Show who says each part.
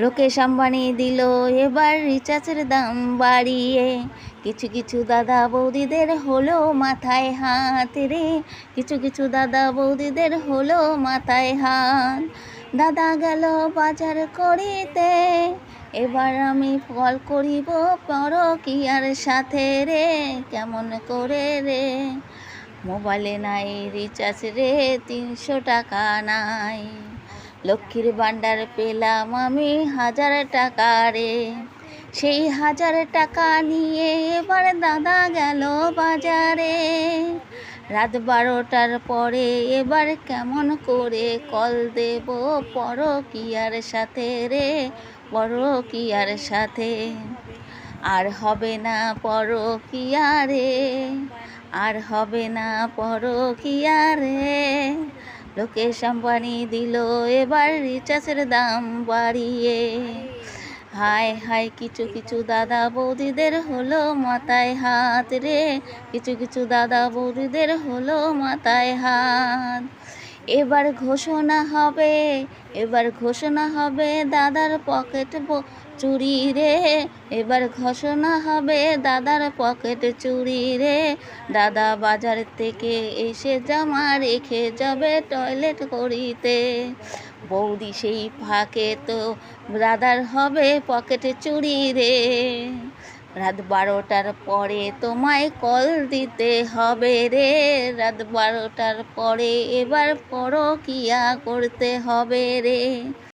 Speaker 1: লোকেশ আম্বানি দিল, এবার রিচার্জের দাম বাড়িয়ে। কিছু কিছু দাদা বৌদিদের হলো মাথায় হাত রে। কিছু কিছু দাদা বৌদিদের হলো মাথায় হাত। দাদা গেল বাজার করিতে। এবার আমি কল করিব পর কি আর সাথে রে, কেমন করে রে? মোবাইলে নাই, রিচার্জ রে, তিনশো টাকা নাই। লক্ষ্মীর ভাণ্ডার পেলাম আমি হাজার টাকা রে। সেই হাজার টাকা নিয়ে এবার দাদা গেল বাজারে। রাত বারোটার পরে এবার কেমন করে কল দেব পর কিয়ার সাথে রে পর কিয়ার সাথে। আর হবে না পর রে, আর হবে না পর রে। লোকেশ আম্বানি দিল, এবার রিচার্জের দাম বাড়িয়ে। হায় হায়, কিছু কিছু দাদা বৌদিদের হলো মাথায় হাত রে। কিছু কিছু দাদা বৌদিদের হলো মাথায় হাত। এবার ঘোষণা হবে, এবার ঘোষণা হবে দাদার পকেট চুরি রে। এবার ঘোষণা হবে দাদার পকেট চুরি রে। দাদা বাজার থেকে এসে জামা রেখে যাবে টয়লেট করিতে। বৌদি সেই ফাঁকে তো দাদার হবে পকেটে চুরি রে। রাত বারোটার পরে তোমায় কল দিতে হবে রে। রাত বারোটার পরে এবার পরকিয়া করতে হবে রে।